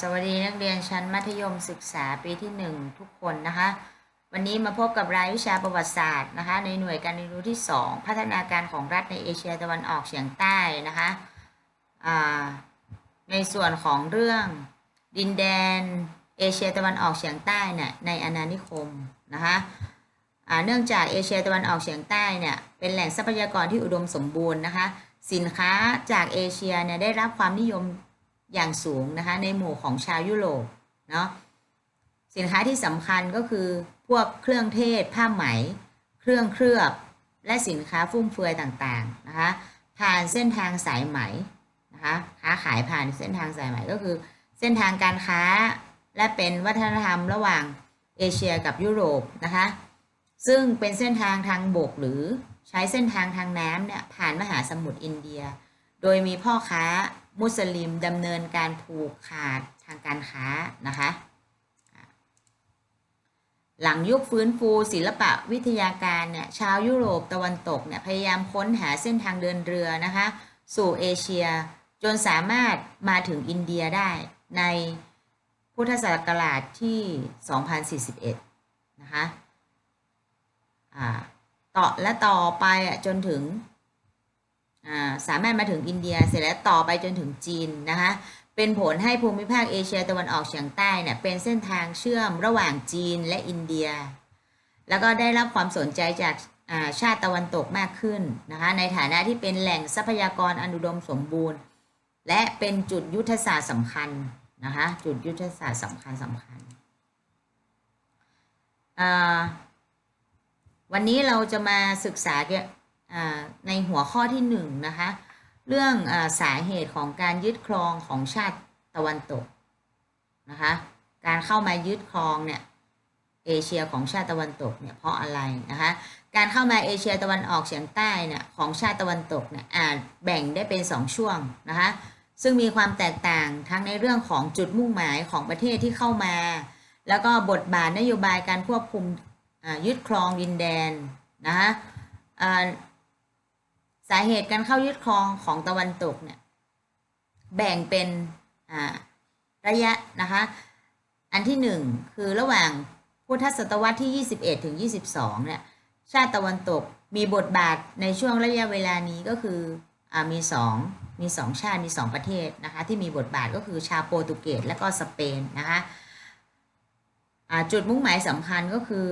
สวัสดีนักเรียนชั้นมัธยมศึกษาปีที่หนึ่งทุกคนนะคะ วันนี้มาพบกับรายวิชาประวัติศาสตร์นะคะ ในหน่วยการเรียนรู้ที่ 2 พัฒนาการของรัฐในเอเชียตะวันออกเฉียงใต้นะคะในส่วนของเรื่องดินแดนเอเชียตะวันออกเฉียงใต้เนี่ยในอาณานิคมนะคะเนื่องจากเอเชียตะวันออกเฉียงใต้เนี่ยเป็นแหล่งทรัพยากรที่อุดมสมบูรณ์นะคะ สินค้าจากเอเชียเนี่ยได้รับความนิยม อย่างสูงนะคะในหมู่ของชาวยุโรปเนาะสินค้าที่สำคัญก็คือพวกเครื่องเทศ ผ้าไหม เครื่องเคลือบ และสินค้าฟุ่มเฟือยต่างๆนะคะผ่านเส้นทางสายไหมนะคะค้าขายผ่านเส้นทางสายไหมก็คือ เส้นทางการค้าและเป็นวัฒนธรรมระหว่างเอเชียกับยุโรปนะคะซึ่งเป็นเส้นทางทางบกหรือใช้เส้นทางทางน้ำเนี่ยผ่านมหาสมุทรอินเดีย โดยมีพ่อค้า มุสลิมดำเนินการผูกขาดทางการค้านะคะ หลังยุคฟื้นฟูศิลปะวิทยาการเนี่ยชาวยุโรปตะวันตกเนี่ยพยายามค้นหาเส้นทางเดินเรือนะคะ สู่เอเชียจนสามารถมาถึงอินเดียได้ในพุทธศักราชที่ 2041 นะคะอ่าต่อและต่อไปอะจนถึง สามารถมาถึงอินเดียเสร็จแล้วต่อไปจนถึงจีนนะคะเป็นผลให้ภูมิภาคเอเชียตะวันออกเฉียงใต้เนี่ยเป็นเส้นทางเชื่อมระหว่างจีนและอินเดีย แล้วก็ได้รับความสนใจจากาชาติตะวันตกมากขึ้นนะคะในฐานะที่เป็นแหล่งทรัพยากรอันอุดมสมบูรณ์ และเป็นจุดยุทธศาสตร์สำคัญนะคะจุดยุทธศาสตร์สำคัญสำคัญวันนี้เราจะมาศึกษาเกี่ยว ในหัวข้อที่หนึ่งนะคะเรื่องอสาเหตุของการยึดครองของชาติตะวันตกนะคะการเข้ามายึดครองเนี่ยเอเชียของชาติตะวันตกเนี่ยเพราะอะไรนะคะการเข้ามาเอเชียตะวันออกเฉียงใต้เนี่ยของชาติตะวันตกเนี่ยอาจแบ่งได้เป็นสองช่วงนะคะซึ่งมีความแตกต่างทั้งในเรื่องของจุดมุ่งหมายของประเทศที่เข้ามา แล้วก็บทบาทนโยบายการควบคุมยึดครองดินแดนนะคะ สาเหตุการเข้ายึดครองของตะวันตกเนี่ยแบ่งเป็นระยะนะคะ อันที่หนึ่งคือระหว่างพุทธศตวรรษที่ 21 ถึง 22 เนี่ย ชาติตะวันตกมีบทบาทในช่วงระยะเวลานี้ก็คืออมีสองมีสองชาติมีสองประเทศนะคะ ที่มีบทบาทก็คือชาวโปรตุเกสและก็สเปนนะคะจุดมุ่งหมายสำคัญก็คือ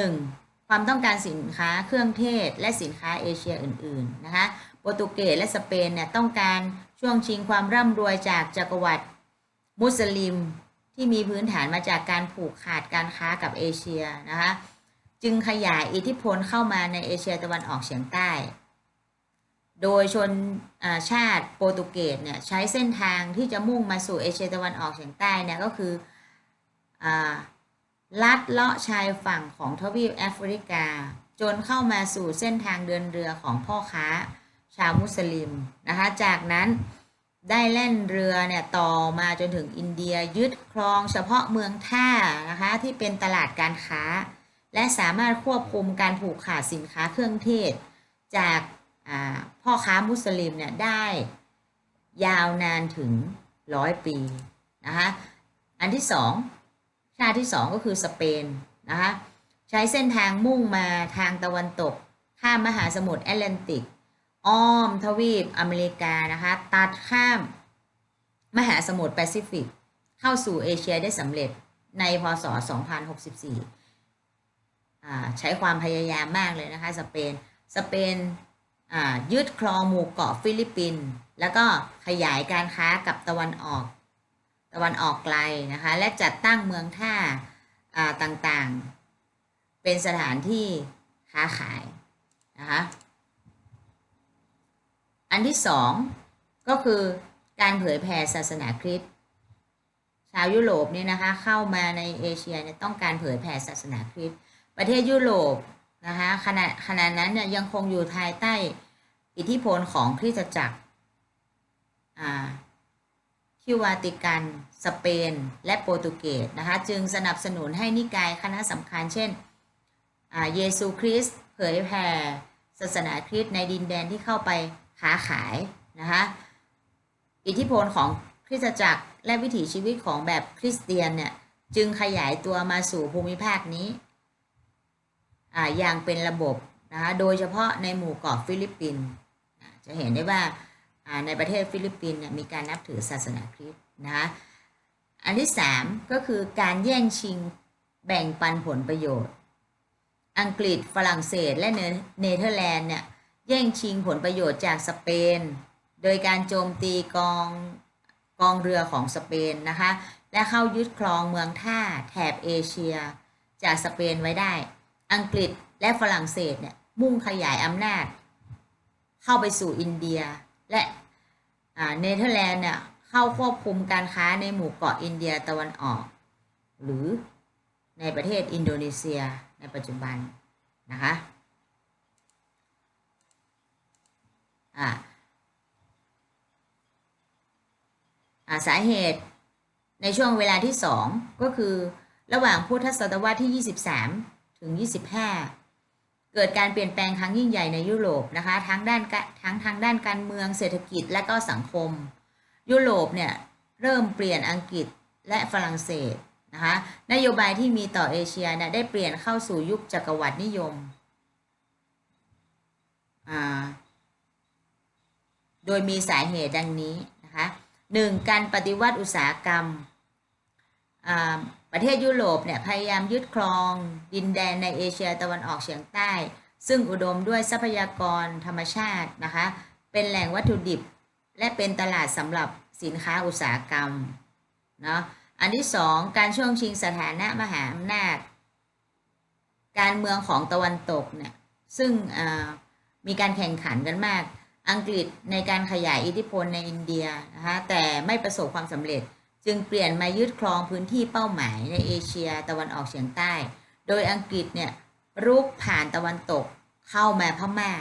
1. ความต้องการสินค้าเครื่องเทศ และสินค้าเอเชียอื่น ๆ นะคะ โปรตุเกสและสเปนเนี่ยต้องการช่วงชิงความร่ำรวยจากจักรวรรดิมุสลิมที่มีพื้นฐานมาจากการผูกขาดการค้ากับเอเชียนะคะ จึงขยายอิทธิพลเข้ามาในเอเชียตะวันออกเฉียงใต้ โดยชนชาติโปรตุเกสเนี่ยใช้เส้นทางที่จะมุ่งมาสู่เอเชียตะวันออกเฉียงใต้เนี่ยก็คืออ ลัดเลาะชายฝั่งของทวีปแอฟริกา จนเข้ามาสู่เส้นทางเดินเรือของพ่อค้าชาวมุสลิมนะคะ จากนั้นได้แล่นเรือเนี่ยต่อมาจนถึงอินเดียยึดครองเฉพาะเมืองท่านะคะที่เป็นตลาดการค้า และสามารถควบคุมการผูกขาดสินค้าเครื่องเทศ จากพ่อค้ามุสลิมเนี่ยได้ยาวนานถึงร้อยปีนะคะอันที่สอง ชาที่สองก็คือสเปนนะคะใช้เส้นทางมุ่งมาทางตะวันตก ข้ามมหาสมุทรแอตแลนติก อ้อมทวีปอเมริกานะคะตัดข้ามมหาสมุทรแปซิฟิก เข้าสู่เอเชียได้สำเร็จในพศ 2064 ใช้ความพยายามมากเลยนะคะสเปน สเปนยึดครองหมู่เกาะฟิลิปปินส์แล้วก็ขยายการค้ากับตะวันออก ตะวันออกไกลนะคะ และจัดตั้งเมืองท่าต่างๆ เป็นสถานที่ค้าขายนะคะอันที่สองก็คือการเผยแผ่ศาสนาคริสต์ชาวยุโรปเนี่ยนะคะเข้ามาในเอเชียเนี่ยต้องการเผยแผ่ศาสนาคริสต์ประเทศยุโรปนะคะขณะขณะนั้นเนี่ยยังคงอยู่ภายใต้อิทธิพลของคริสตจักรอ่า คิววาติกัน สเปน และโปรตุเกสนะคะจึงสนับสนุนให้นิกายคณะสำคัญเช่นเยซูคริสต์เผยแผ่ศาสนาคริสต์ในดินแดนที่เข้าไปค้าขายนะคะอิทธิพลของคริสตจักรและวิถีชีวิตของแบบคริสเตียนเนี่ยจึงขยายตัวมาสู่ภูมิภาคนี้ออย่างเป็นระบบนะคะโดยเฉพาะในหมู่เกาะฟิลิปปินส์จะเห็นได้ว่า ในประเทศฟิลิปปินส์เนี่ยมีการนับถือศาสนาคริสต์นะคะอันที่สามก็คือการแย่งชิงแบ่งปันผลประโยชน์ อังกฤษฝรั่งเศสและเนเธอร์แลนด์เนี่ยแย่งชิงผลประโยชน์จากสเปน โดยการโจมตีกองกองเรือของสเปนนะคะและเข้ายึดครองเมืองท่าแถบเอเชีย จากสเปนไว้ได้ อังกฤษและฝรั่งเศสเนี่ยมุ่งขยายอำนาจ เข้าไปสู่อินเดียและ เนเธอร์แลนด์เนี่ยเข้าควบคุมการค้าในหมู่เกาะอินเดียตะวันออก หรือในประเทศอินโดนีเซียในปัจจุบันนะคะอ่าอ่าสาเหตุในช่วงเวลาที่ 2 ก็คือระหว่างพุทธศตวรรษที่ 23 ถึง 25 เกิดการเปลี่ยนแปลงครั้งยิ่งใหญ่ในยุโรปนะคะทั้งด้านทั้งทางด้านการเมืองเศรษฐกิจและก็สังคม ยุโรปเนี่ยเริ่มเปลี่ยนอังกฤษและฝรั่งเศสนะคะนโยบายที่มีต่อเอเชียเนี่ยได้เปลี่ยนเข้าสู่ยุคจักรวรรดินิยม โดยมีสาเหตุดังนี้นะคะหนึ่งการปฏิวัติอุตสาหกรรม ประเทศยุโรปเนี่ยพยายามยึดครอง ดินแดนในเอเชียตะวันออกเฉียงใต้ ซึ่งอุดมด้วยทรัพยากรธรรมชาตินะคะ เป็นแหล่งวัตถุดิบ และเป็นตลาดสำหรับสินค้าอุตสาหกรรมเนาะอันที่สองการช่วงชิงสถานะมหาอำนาจ การเมืองของตะวันตกเนี่ยซึ่งมีการแข่งขันกันมาก อังกฤษในการขยายอิทธิพลในอินเดียนะคะแต่ไม่ประสบความสำเร็จ จึงเปลี่ยนมายึดครองพื้นที่เป้าหมายในเอเชียตะวันออกเฉียงใต้ โดยอังกฤษเนี่ยรุกผ่านตะวันตกเข้ามาพม่า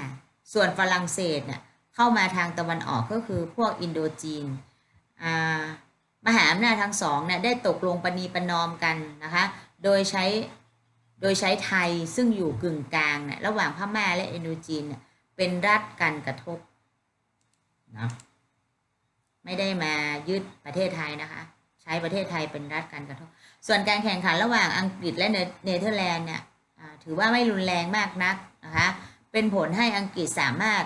ส่วนฝรั่งเศสเนี่ยเข้ามาทางตะวันออกก็คือพวกอินโดจีนอ่ามหาอำนาจทั้งสองเนี่ยได้ตกลงปณีประนอมกันนะคะโดยใช้โดยใช้ไทยซึ่งอยู่กึ่งกลางเนี่ยระหว่างพม่าและอินโดจีนเนี่ยเป็นรัฐกันกระทบนะ ไม่ได้มายึดประเทศไทยนะคะ ใช้ประเทศไทยเป็นรัฐกันกระทบส่วนการแข่งขันระหว่างอังกฤษและเนเธอร์แลนด์เนี่ยถือว่าไม่รุนแรงมากนักนะคะเป็นผลให้อังกฤษสามารถ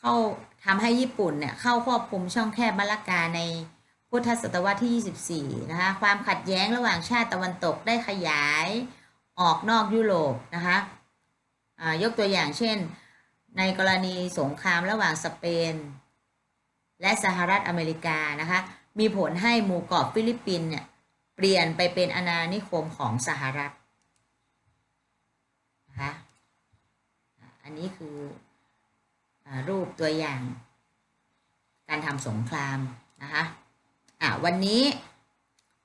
เข้าทำให้ญี่ปุ่นเนี่ยเข้าควบคุมช่องแคบมัลากาในพุทธศตวรรษที่ 24 นะคะ ความขัดแย้งระหว่างชาติตะวันตกได้ขยายออกนอกยุโรปนะคะอ่ายกตัวอย่างเช่น ในกรณีสงครามระหว่างสเปน และสหรัฐอเมริกานะคะมีผลให้หมู่เกาะฟิลิปปินส์เนี่ยเปลี่ยนไปเป็นอาณานิคมของสหรัฐนะคะอันนี้คืออรูปตัวอย่าง การทำสงครามนะคะอะวันนี้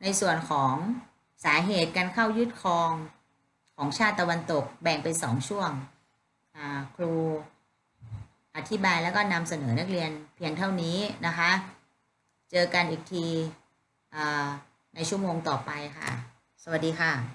ในส่วนของสาเหตุการเข้ายึดครองของชาติตะวันตกแบ่งเป็นสองช่วงครู อธิบายแล้วก็นำเสนอนักเรียนเพียงเท่านี้นะคะ เจอกันอีกทีในชั่วโมงต่อไปค่ะ สวัสดีค่ะ